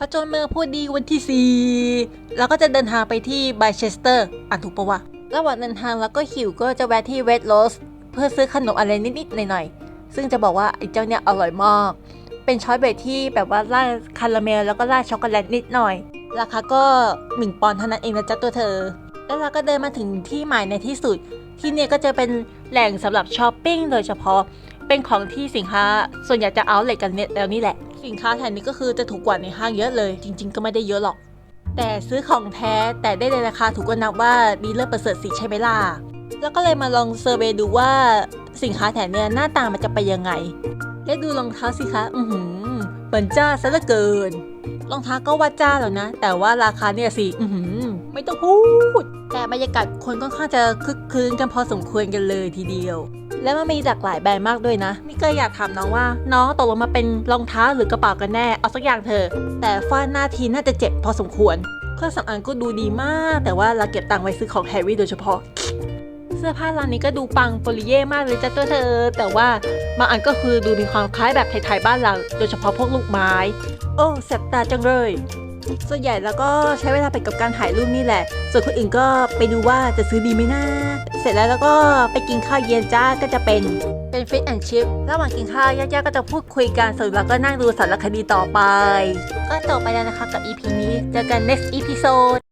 ผจญเมืองพูดดีวันที่ 4 แล้วก็จะเดินทางไปที่ไบเชสเตอร์อ่านถูกปะวะ ระหว่างเดินทางแล้วก็หิวก็จะแวะที่เว d โรสเพื่อซื้อขนมอะไรนิดๆหน่อยๆ ซึ่งจะบอกว่าไอ้เจ้าเนี่ยอร่อยมาก เป็นช้อยเบรดที่แบบว่าราดคาราเมลแล้วก็ราดช็อกโกแลตนิดหน่อย ราคาก็1ปอนด์เท่านั้นเองนะจ๊ะตัวเธอ แล้วเราก็เดินมาถึงที่หมายในที่สุด ที่เนี่ยก็จะเป็นแหล่งสำหรับช้อปปิ้งโดยเฉพาะ เป็นของที่สินค้าส่วนใหญ่จะเอาเลยกันเนี่ยแล้วนี่แหละ สินค้าแถวนี้ก็คือจะถูกกว่าในห้างเยอะเลย จริง ๆ ก็ไม่ได้เยอะหรอก แต่ซื้อของแท้แต่ได้ในราคาถูกก็นับว่าดีเลิศประเสริฐสีใช่ไหมล่ะแล้วก็เลยมาลองเซอร์เวยดูว่าสินค้าแถวเนี้ยหน้าตามันจะไปยังไง และดูรองเท้าสิคะอือหือเหมือนจ้าซะเหลือเกินรองเท้าก็ว่าจ้าแล้วนะ แต่ว่าราคาเนี่ยสิอือหือไม่ต้องพูด แต่บรรยากาศคนค่อนข้างจะคึกคืนกันพอสมควรกันเลยทีเดียว และมันมีหลากหลายแบรนด์มากด้วยนะ นี่ก็อยากถามน้องว่า น้องตกลงมาเป็นรองเท้าหรือกระเป๋ากันแน่ เอาสักอย่างเถอะ แต่ฟาดหน้าทีน่าจะเจ็บพอสมควร เครื่องสำอางก็ดูดีมาก แต่ว่าเราเก็บตังค์ไว้ซื้อของแฮร์รี่โดยเฉพาะ เสื้อผ้าร้านนี้ก็ดูปังโปลิเย่มากเลยจ้ะตัวเธอ แต่ว่าบางอันก็คือดูมีความคล้ายแบบไทยๆบ้านเรา โดยเฉพาะพวกลูกไม้ โอ้แสบตาจังเลย ส่วนใหญ่แล้วก็ใช้เวลาไปกับการถ่ายรูปนี่แหละ ส่วนคนอื่นก็ไปดูว่าจะซื้อดีไหมนะ เสร็จแล้วแล้วก็ไปกินข้าวเย็นจ้าก็จะเป็นเป็นฟิตแอนชิพระหว่างกินข้าวญาติๆก็จะพูดคุยกันส่วนเราก็นั่งดูสารคดีต่อไป ก็จบไปแล้วนะคะกับ EP นี้เจอกัน next episode